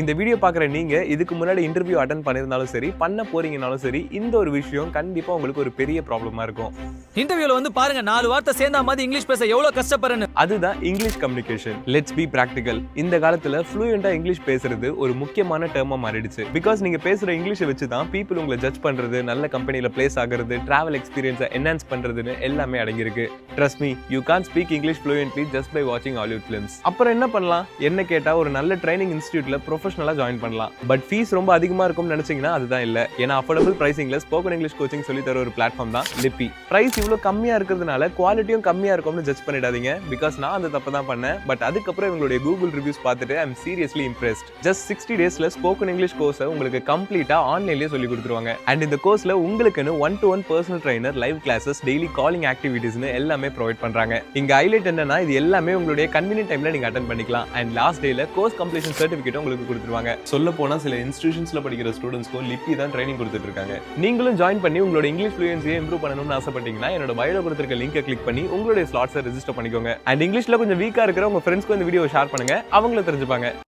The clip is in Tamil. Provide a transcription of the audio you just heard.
இந்த வீடியோ பார்க்குற நீங்க இதுக்கு முன்னாடி இன்டர்வியூ அட்டன் பண்ணியிருந்தாலும் சரி பண்ண போறீங்கனாலும் சரி இந்த ஒரு விஷயம் கண்டிப்பா உங்களுக்கு ஒரு பெரிய ப்ராப்ளமா இருக்கும். இன்டர்வியூல வந்து பாருங்க நாலு வார்த்தை சேர்ந்தா மாதிரி இங்கிலீஷ் பேச எவ்வளவு கஷ்டப்படுறேன்னு. அதுதான் English communication let's be practical இந்த காலத்துல ஃப்ளூயண்டா இங்கிலீஷ் பேசுறது ஒரு முக்கியமான டேர்மா மாறிடுச்சு. பிகாஸ் நீங்க பேசுற இங்கிலீஷை வச்சு தான் பீப்புள் உங்களை ஜட்ஜ் பண்றது நல்ல கம்பெனில பிளேஸ் ஆகுறது டிராவல் எக்ஸ்பீரியன்ஸை என்ஹான்ஸ் பண்றதுன்னு எல்லாமே அடங்கியிருக்கு. Trust me you can speak English fluently just by வாட்சிங் ஹாலிவுட் ஃபிலிம்ஸ் அப்புறம் என்ன பண்ணலாம்? என்ன கேட்டா ஒரு நல்ல ட்ரைனிங் இன்ஸ்டியூட்ல ப்ரொஃபஷனலா ஜாயின் பண்ணலாம். பட் ஃபீஸ் ரொம்ப அதிகமா இருக்கும்னு நினச்சிங்கன்னா அதுதான் இல்ல. ஏன்னா அஃபோர்டபுள் பிரைசிங்ல ஸ்போக்கன் இங்கிலீஷ் கோச்சிங் சொல்லி தர ஒரு பிளாட்ஃபார்ம் தான் லிப்பி பிரைஸ் இவ்வளவு கம்மியா இருக்கிறதுனால குவாலிட்டியும் கம்மியா இருக்கும்னு ஜட்ஜ் பண்ணிடாதீங்க. பிகாஸ் நான் அந்த தப்பு தான் பண்ணேன். பட் அதுக்கப்புறம் இவங்களுடைய கூகுள் ரிவ்யூஸ் பார்த்துட்டு I'm seriously impressed just sixty டேஸ்ல ஸ்போக்கன் இங்கிலீஷ் கோர்ஸை உங்களுக்கு கம்ப்ளீட்டா ஆன்லைன்லேயே சொல்லி கொடுத்துருவாங்க. அண்ட் இந்த கோர்ஸ்ல உங்களுக்குன்னு one to one personal trainer live classes daily calling ஆக்டிவிட்டீஸ்னு எல்லாமே ப்ரொவைட் பண்றாங்க. இங்க ஹைலைட் என்னன்னா இது எல்லாமே உங்களுடைய கன்வீனியன்ட் டைம்ல நீங்க அட்டன் பண்ணிக்கலாம். அண்ட் லாஸ்ட் டேல கோர்ஸ் கம்ப்ளீஷன் சர்டிஃபிகேட் உங்களுக்கு கொடுத்துருவாங்க. சொல்ல போனால் சில இன்ஸ்டியூஷன்ஸில் படிக்கிற ஸ்டூடெண்ட்ஸ்க்கும் லிப்பி தான் ட்ரைனிங் கொடுத்துட்டு இருக்காங்க நீங்களும் ஜாயின் பண்ணி உங்களோட இங்கிலீஷ் ஃப்ளூயன்சியை இம்ப்ரூவ் பண்ணணும்னு ஆசைப்பட்டீங்கன்னா என்னோட பயோட கொடுத்துருக்க லிங்கை கிளிக் பண்ணி உங்களுடைய ஸ்லாட்ஸை ரெஜிஸ்டர் பண்ணிக்கோங்க. அண்ட் இங்கிலீஷ்ல கொஞ்சம் வீக்காக இருக்கிற உங்க ஃப்ரெண்ட்ஸ்க்கு இந்த வீடியோ ஷேர் பண்ணுங்க. அவங்கள தெரிஞ்சுப்பாங்க.